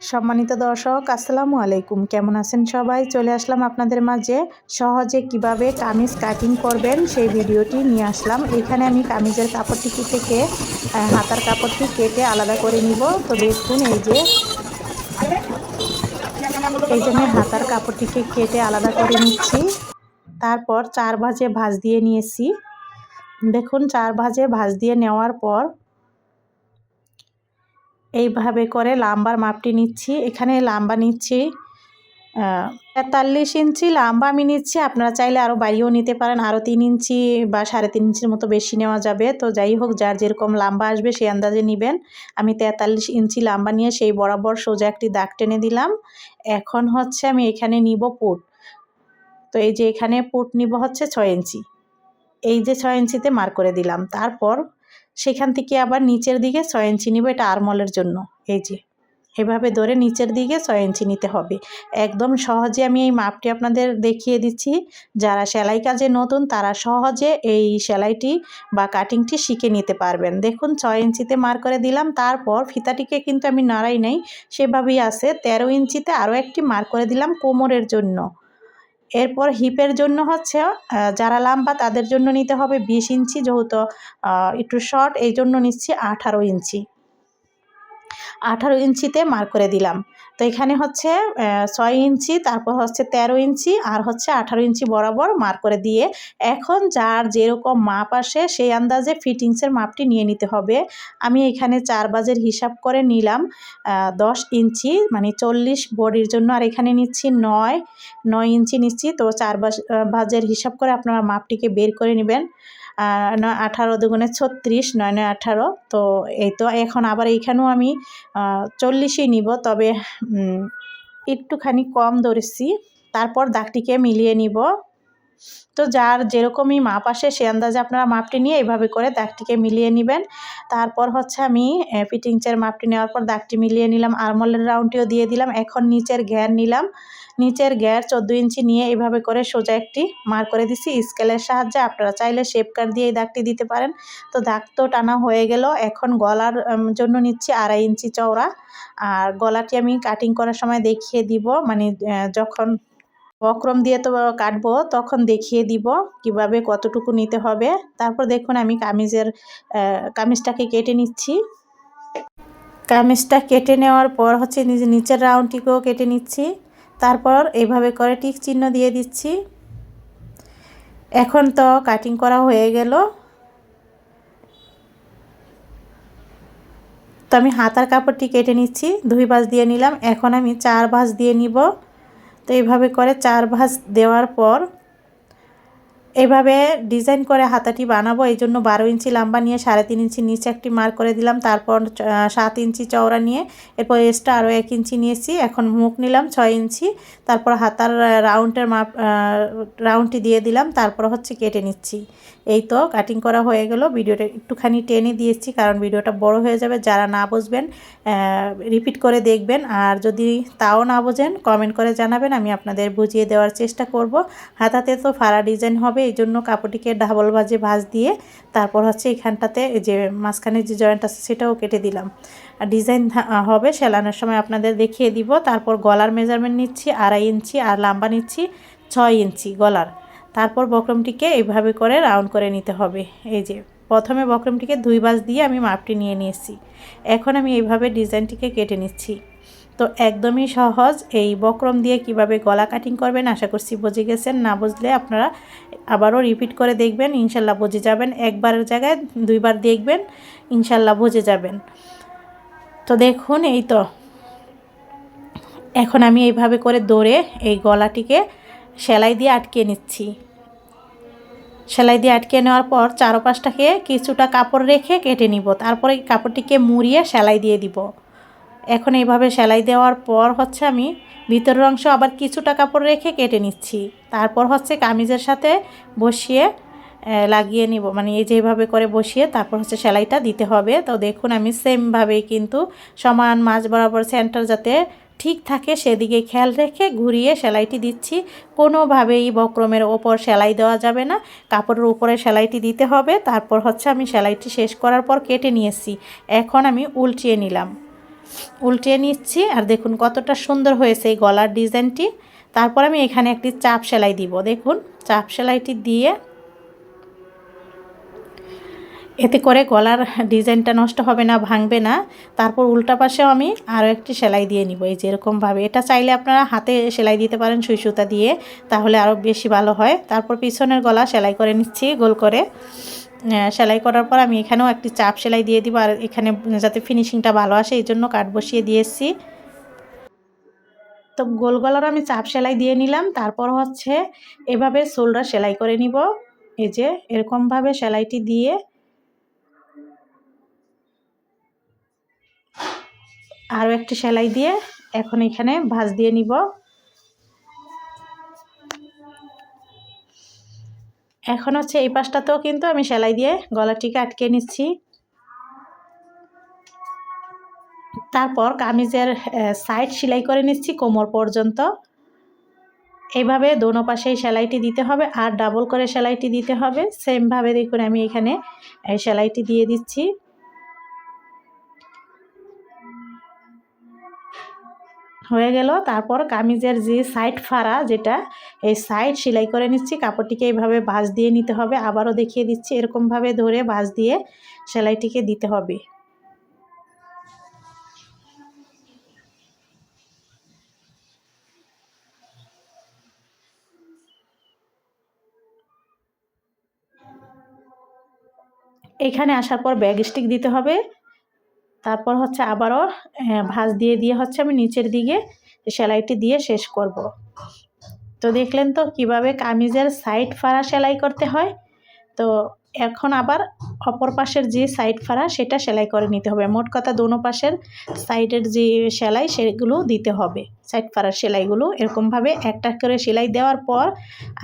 সম্মানিত দর্শক, আসসালামু আলাইকুম। কেমন আছেন সবাই? চলে আসলাম আপনাদের মাঝে। সহজে কীভাবে কামিজ কাটিং করবেন সেই ভিডিওটি নিয়ে আসলাম। এখানে আমি কামিজের কাপড়টি থেকে হাতার কাপড়টি কেটে আলাদা করে নিব। তো দেখুন, এই যে, এই জন্য হাতার কাপড়টিকে কেটে আলাদা করে নিচ্ছি। তারপর চার ভাজে ভাজ দিয়ে নিয়েছি। দেখুন, চার ভাজে ভাজ দিয়ে নেওয়ার পর এইভাবে করে লাম্বার মাপটি নিচ্ছি। এখানে লাম্বা নিচ্ছি তেতাল্লিশ ইঞ্চি লাম্বা আমি নিচ্ছি। আপনারা চাইলে আরও বাড়িয়েও নিতে পারেন। আরও তিন ইঞ্চি বা সাড়ে তিন ইঞ্চির মতো বেশি নেওয়া যাবে। তো যাই হোক, যার যেরকম লাম্বা আসবে সেই আন্দাজে নেবেন। আমি তেতাল্লিশ ইঞ্চি লাম্বা নিয়ে সেই বরাবর সোজা একটি দাগ টেনে দিলাম। এখন হচ্ছে আমি এখানে নিব পুট। তো এই যে এখানে পুট নিব হচ্ছে ছয় ইঞ্চি। এই যে ছয় ইঞ্চিতে মার করে দিলাম। তারপর সেখান থেকে আবার নিচের দিকে ছয় ইঞ্চি নিব, এটা আরমলের জন্য। এই যে, এভাবে ধরে নিচের দিকে ছয় ইঞ্চি নিতে হবে। একদম সহজে আমি এই মাপটি আপনাদের দেখিয়ে দিচ্ছি। যারা সেলাই কাজে নতুন, তারা সহজে এই সেলাইটি বা কাটিংটি শিখে নিতে পারবেন। দেখুন, ছয় ইঞ্চিতে মার করে দিলাম, তারপর ফিতাটিকে কিন্তু আমি নাড়াই নাই। সেভাবেই আছে, তেরো ইঞ্চিতে আরও একটি মার করে দিলাম কোমরের জন্য। এরপর হিপের জন্য হচ্ছে যারা লাম্বা তাদের জন্য নিতে হবে বিশ ইঞ্চি, যেহেতু একটু শর্ট এই জন্য নিচ্ছি আঠারো ইঞ্চি। আঠারো ইঞ্চিতে মার করে দিলাম। তো এখানে হচ্ছে ছয় ইঞ্চি, তারপর হচ্ছে তেরো ইঞ্চি আর হচ্ছে আঠারো ইঞ্চি বরাবর মার করে দিয়ে এখন যার যেরকম মাপ আসে সেই আন্দাজে ফিটিংসের মাপটি নিয়ে নিতে হবে। আমি এখানে চার বাজের হিসাব করে নিলাম দশ ইঞ্চি মানে চল্লিশ বডির জন্য, আর এখানে নিচ্ছি নয় নয় ইঞ্চি নিচ্ছি। তো চার বাজ ভাজের হিসাব করে আপনারা মাপটিকে বের করে নেবেন। নয় আঠারো দুগুণে ছত্রিশ, নয় নয় আঠারো। তো এই তো এখন আবার এইখানেও আমি চল্লিশেই নিব। তবে একটুখানি কম ধরেছি। তারপর দাগটিকে মিলিয়ে নিব। তো যার যেরকমই মাপ আসে সে আন্দাজে আপনারা মাপটি নিয়ে এইভাবে করে দাগটিকে মিলিয়ে নেবেন। তারপর হচ্ছে আমি ফিটিংসের মাপটি নেওয়ার পর দাগটি মিলিয়ে নিলাম আরমলের রাউন্ডটিও দিয়ে দিলাম, এখন নিচের ঘ্যার নিলাম। নিচের গ্যার চোদ্দ ইঞ্চি নিয়ে এইভাবে করে সোজা একটি মার করে দিছি স্কেলের সাহায্যে আপনারা চাইলে শেপ কাট দিয়ে এই দাগটি দিতে পারেন। তো দাগ তো টানা হয়ে গেল, এখন গলার জন্য নিচ্ছি আড়াই ইঞ্চি চওড়া। আর গলাটি আমি কাটিং করার সময় দেখিয়ে দিব মানে যখন বক্রম দিয়ে তো কাটবো, তখন দেখিয়ে দিব কীভাবে কতটুকু নিতে হবে। তারপর দেখুন আমি কামিজের কামিজটাকে কেটে নিচ্ছি। কামিজটা কেটে নেওয়ার পর হচ্ছে নিচের রাউন্ডটিকেও কেটে নিচ্ছি। তারপর এইভাবে করে টিক চিহ্ন দিয়ে দিচ্ছি। এখন তো কাটিং করা হয়ে গেল। তো আমি হাতার কাপড়টি কেটে নিচ্ছি, দুই ভাঁজ দিয়ে নিলাম। এখন আমি চার ভাঁজ দিয়ে নিব। তো এইভাবে করে চার ভাঁজ দেওয়ার পর এইভাবে ডিজাইন করে হাতাটি বানাবো, এই জন্য বারো ইঞ্চি লম্বা নিয়ে সাড়ে তিন ইঞ্চি নিচে একটি মার্ক করে দিলাম। তারপর সাত ইঞ্চি চওড়া নিয়ে এরপর এক্সট্রা আরও এক ইঞ্চি নিয়েছি। এখন মুখ নিলাম ছয় ইঞ্চি। তারপর হাতার রাউন্ডের মাপ রাউন্ডটি দিয়ে দিলাম। তারপর হচ্ছে কেটে নিচ্ছি। এই তো কাটিং করা হয়ে গেল। ভিডিওটা একটুখানি টেনে দিয়েছি, কারণ ভিডিওটা বড় হয়ে যাবে। যারা না বুঝবেন রিপিট করে দেখবেন। আর যদি তাও না বোঝেন, কমেন্ট করে জানাবেন। আমি আপনাদের বুঝিয়ে দেওয়ার চেষ্টা করব। হাতাতে তো ফাড়া ডিজাইন হবে এই জন্য কাপড়টিকে ডাবল ভাজে ভাজ দিয়ে তারপর হচ্ছে এখানটাতে যে মাঝখানে যে জয়েন্ট আছে সেটাও কেটে দিলাম। আর ডিজাইন হবে সেলানোর সময় আপনাদের দেখিয়ে দিব। তারপর গলার মেজারমেন্ট নিচ্ছি, আড়াই ইঞ্চি আর লাম্বা নিচ্ছি ছয় ইঞ্চি গলার। তারপর বক্রমটিকে এইভাবে করে রাউন্ড করে নিতে হবে। এই যে প্রথমে বক্রমটিকে দুই বাজ দিয়ে আমি মাপটি নিয়ে নিয়েছি। এখন আমি এইভাবে ডিজাইনটিকে কেটে নিচ্ছি। তো একদমই সহজ। এই বক্রম দিয়ে কীভাবে গলা কাটিং করবেন আশা করছি বুঝে গেছেন। না বুঝলে আপনারা আবারও রিপিট করে দেখবেন, ইনশাল্লাহ বুঝে যাবেন। একবারের জায়গায় দুইবার দেখবেন, ইনশাল্লাহ বুঝে যাবেন। তো দেখুন, এই তো। এখন আমি এইভাবে করে দৌড়ে এই গলাটিকে সেলাই দিয়ে আটকে নিচ্ছি। সেলাই দিয়ে আটকে নেওয়ার পর চারপাশটাকে কিছুটা কাপড় রেখে কেটে নিব। তারপরে কাপড়টিকে মুড়িয়ে সেলাই দিয়ে দিব। এখন এইভাবে সেলাই দেওয়ার পর হচ্ছে আমি ভিতরের অংশ আবার কিছুটা কাপড় রেখে কেটে নিচ্ছি। তারপর হচ্ছে কামিজের সাথে বসিয়ে লাগিয়ে নিব। মানে এই যেভাবে করে বসিয়ে তারপর হচ্ছে সেলাইটা দিতে হবে। তো দেখুন আমি সেমভাবেই কিন্তু সমান মাঝ বরাবর সেন্টার যাতে ঠিক থাকে সেদিকে খেয়াল রেখে ঘুরিয়ে সেলাইটি দিচ্ছি। কোনোভাবেই বক্রমের ওপর সেলাই দেওয়া যাবে না। কাপড়ের উপরে সেলাইটি দিতে হবে। তারপর হচ্ছে আমি সেলাইটি শেষ করার পর কেটে নিয়েছি। এখন আমি উল্টিয়ে নিলাম। উল্টিয়ে নিচ্ছি আর দেখুন কতটা সুন্দর হয়েছে এই গলার ডিজাইনটি। তারপর আমি এখানে একটি চাপ সেলাই দিব। দেখুন, চাপ সেলাইটি দিয়ে এতে করে গলার ডিজাইনটা নষ্ট হবে না, ভাঙবে না। তারপর উল্টা পাশেও আমি আরও একটি সেলাই দিয়ে নিব। এই যেরকমভাবে এটা চাইলে আপনারা হাতে সেলাই দিতে পারেন সুই সুতা দিয়ে, তাহলে আরও বেশি ভালো হয়। তারপর পিছনের গলা সেলাই করে নিচ্ছি গোল করে। সেলাই করার পর আমি এখানেও একটি চাপ সেলাই দিয়ে দিব, আর এখানে যাতে ফিনিশিংটা ভালো আসে, এই জন্য কাঠ বসিয়ে দিয়ে দিয়েছি তো গোল গলার আমি চাপ সেলাই দিয়ে নিলাম, তারপর হচ্ছে এভাবে শোল্ডার সেলাই করে নিব। এই যে, এরকমভাবে সেলাইটি দিয়ে আরও একটি সেলাই দিয়ে এখন এখানে ভাঁজ দিয়ে নিব। এখন হচ্ছে এই পাশটাতেও কিন্তু আমি সেলাই দিয়ে গলাটিকে আটকে নিচ্ছি। তারপর কামিজের সাইড সেলাই করে নিচ্ছি কোমর পর্যন্ত। এইভাবে দোনো পাশেই সেলাইটি দিতে হবে আর ডাবল করে সেলাইটি দিতে হবে। সেমভাবে দেখুন আমি এখানে সেলাইটি দিয়ে দিচ্ছি। হয়ে গেল। তারপর কামিজের যে সাইড ফাড়া যেটা, এই সাইড সেলাই করে নিচ্ছি। কাপড়টিকে এইভাবে ভাঁজ দিয়ে নিতে হবে। আবারও দেখিয়ে দিচ্ছি, এরকমভাবে ধরে ভাঁজ দিয়ে সেলাইটিকে দিতে হবে। এখানে আসার পর ব্যাগ স্টিক দিতে হবে। তারপর হচ্ছে আবারও ভাঁজ দিয়ে দিয়ে হচ্ছে আমি নিচের দিকে সেলাইটি দিয়ে শেষ করব। তো দেখলেন তো কীভাবে কামিজের সাইড ফাড়া সেলাই করতে হয়। তো এখন আবার অপর পাশের যে সাইড ফাড়া সেটা সেলাই করে নিতে হবে। মোট কথা দোনো পাশের সাইডের যে সেলাই সেগুলো দিতে হবে। সাইড ফাড়ার সেলাইগুলো এরকমভাবে একটা করে সেলাই দেওয়ার পর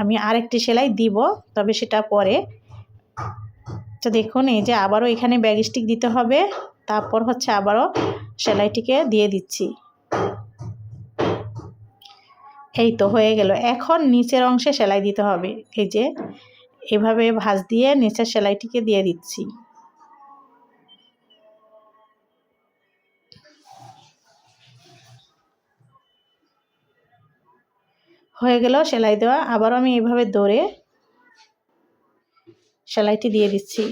আমি আরেকটি সেলাই দিব, তবে সেটা পরে। তো দেখুন, এই যে আবারও এখানে ব্যাগ স্টিক দিতে হবে। তারপর হচ্ছে আবারও সেলাইটিকে দিয়ে দিচ্ছি। এই তো হয়ে গেল। এখন নিচের অংশে সেলাই দিতে হবে। এই যে এভাবে ভাঁজ দিয়ে নিচের সেলাইটিকে দিয়ে দিচ্ছি। হয়ে গেল সেলাই দেওয়া। আবারও আমি এভাবে দৌড়ে সেলাইটি দিয়ে দিচ্ছি।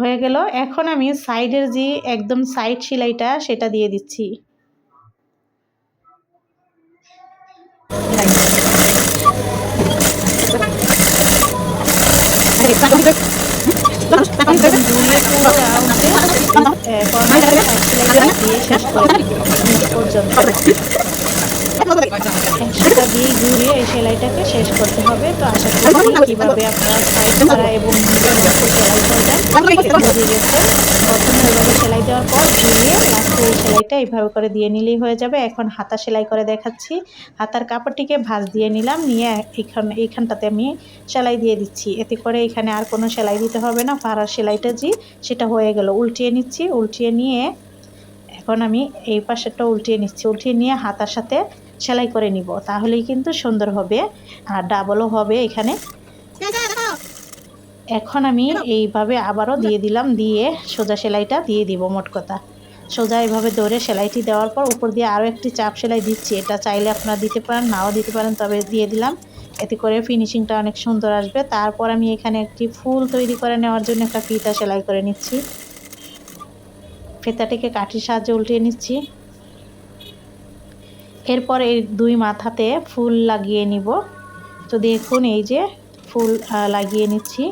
হয়ে গেল। এখন আমি সাইডের যে একদম সাইড সেলাইটা, সেটা দিয়ে দিচ্ছি। পর্যন্ত সেটা দিয়ে ঘুরিয়ে এই সেলাইটাকে শেষ করতে হবে তো আশা করি কীভাবে আপনারা সাইড করা এবং সেলাই করবেন বুঝে গেছে প্রথমে এভাবে সেলাই দেওয়ার পর ঘুরিয়ে লাস্টে এই সেলাইটা এইভাবে করে দিয়ে নিলেই হয়ে যাবে এখন হাতা সেলাই করে দেখাচ্ছি হাতার কাপড়টিকে ভাঁজ দিয়ে নিলাম নিয়ে এখানে এইখানটাতে আমি সেলাই দিয়ে দিচ্ছি এতে করে এখানে আর কোনো সেলাই দিতে হবে না পাড়ার সেলাইটা যে সেটা হয়ে গেল উল্টিয়ে নিচ্ছি উল্টিয়ে নিয়ে এখন আমি এই পাশেরটা উল্টিয়ে নিচ্ছি উল্টিয়ে নিয়ে হাতার সাথে সেলাই করে নিব, তাহলেই কিন্তু সুন্দর হবে আর ডাবলও হবে এখানে। এখন আমি এইভাবে আবারও দিয়ে দিলাম, দিয়ে সোজা সেলাইটা দিয়ে দিব মোট কথা। সোজা এভাবে দৌড়ে সেলাইটি দেওয়ার পর উপর দিয়ে আরও একটি চাপ সেলাই দিচ্ছি, এটা চাইলে আপনারা দিতে পারেন, নাও দিতে পারেন, তবে দিয়ে দিলাম। এতে করে ফিনিশিংটা অনেক সুন্দর আসবে। তারপর আমি এখানে একটি ফুল তৈরি করে নেওয়ার জন্য একটা ফিতা সেলাই করে নিচ্ছি। ফিতাটিকে কাঠির সাহায্যে উল্টিয়ে নিচ্ছি। এরপর এই দুই মাথাতে ফুল লাগিয়ে নিব। তো দেখুন এই যে ফুল লাগিয়ে নিচ্ছি,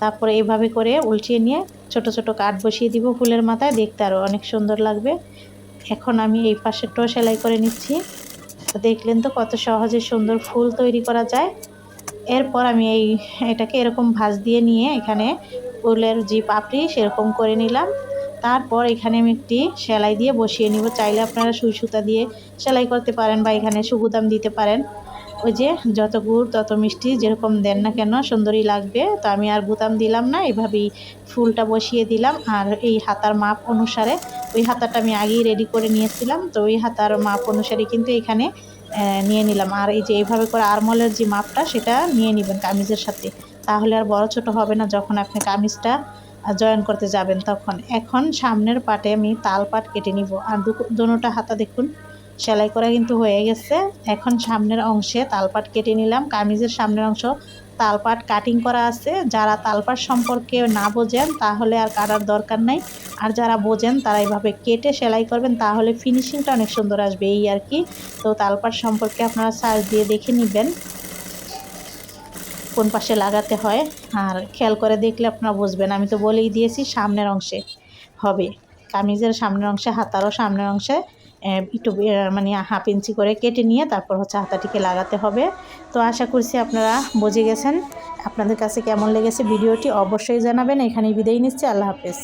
তারপরে এইভাবে করে উল্টিয়ে নিয়ে ছোট ছোট কাঠ বসিয়ে দিব ফুলের মাথায়, দেখতে আরও অনেক সুন্দর লাগবে। এখন আমি এই পাশেরটাও সেলাই করে নিচ্ছি। তো দেখলেন তো কত সহজে সুন্দর ফুল তৈরি করা যায়। এরপর আমি এই, এটাকে এরকম ভাঁজ দিয়ে নিয়ে এখানে ফুলের যে পাপড়ি সেরকম করে নিলাম। তারপর এখানে আমি একটি সেলাই দিয়ে বসিয়ে নিব। চাইলে আপনারা সুই সুতা দিয়ে সেলাই করতে পারেন বা এখানে সুগুদাম দিতে পারেন। ওই যে যত গুড়, তত মিষ্টি যেরকম দেন না কেন সুন্দরই লাগবে। তো আমি আর বুতাম দিলাম না, এভাবেই ফুলটা বসিয়ে দিলাম। আর এই হাতার মাপ অনুসারে ওই হাতাটা আমি আগেই রেডি করে নিয়েছিলাম। তো ওই হাতার মাপ অনুসারে কিন্তু এখানে নিয়ে নিলাম। আর এই যে এইভাবে করে আরমলের যে মাপটা, সেটা নিয়ে নেবেন কামিজের সাথে। তাহলে আর বড় ছোট হবে না যখন আপনি কামিজটা জয়েন করতে যাবেন তখন। এখন সামনের পাটে আমি তাল পাট কেটে নিব। আর দুটোটা হাতা দেখুন, সেলাই করা কিন্তু হয়ে গেছে। এখন সামনের অংশে তালপাট কেটে নিলাম। কামিজের সামনের অংশ তালপাট কাটিং করা আছে। যারা তালপাট সম্পর্কে না বোঝেন, তাহলে আর কাটার দরকার নাই। আর যারা বোঝেন, তারা এইভাবে কেটে সেলাই করবেন, তাহলে ফিনিশিংটা অনেক সুন্দর আসবে এই আর কি। তো তালপাট সম্পর্কে আপনারা সার্চ দিয়ে দেখে নেবেন। কোন পাশে লাগাতে হয়, আর খেয়াল করে দেখলে আপনারা বুঝবেন। আমি তো বলেই দিয়েছি সামনের অংশে হবে। কামিজের সামনের অংশে, হাতারও সামনের অংশে একটু মানে হাফ ইঞ্চি করে কেটে নিয়ে তারপর হচ্ছে হাতাটিকে লাগাতে হবে। তো আশা করছি আপনারা বুঝে গেছেন। আপনাদের কাছে কেমন লেগেছে ভিডিওটি অবশ্যই জানাবেন। এখানেই বিদায় নিচ্ছি। আল্লাহ হাফেজ।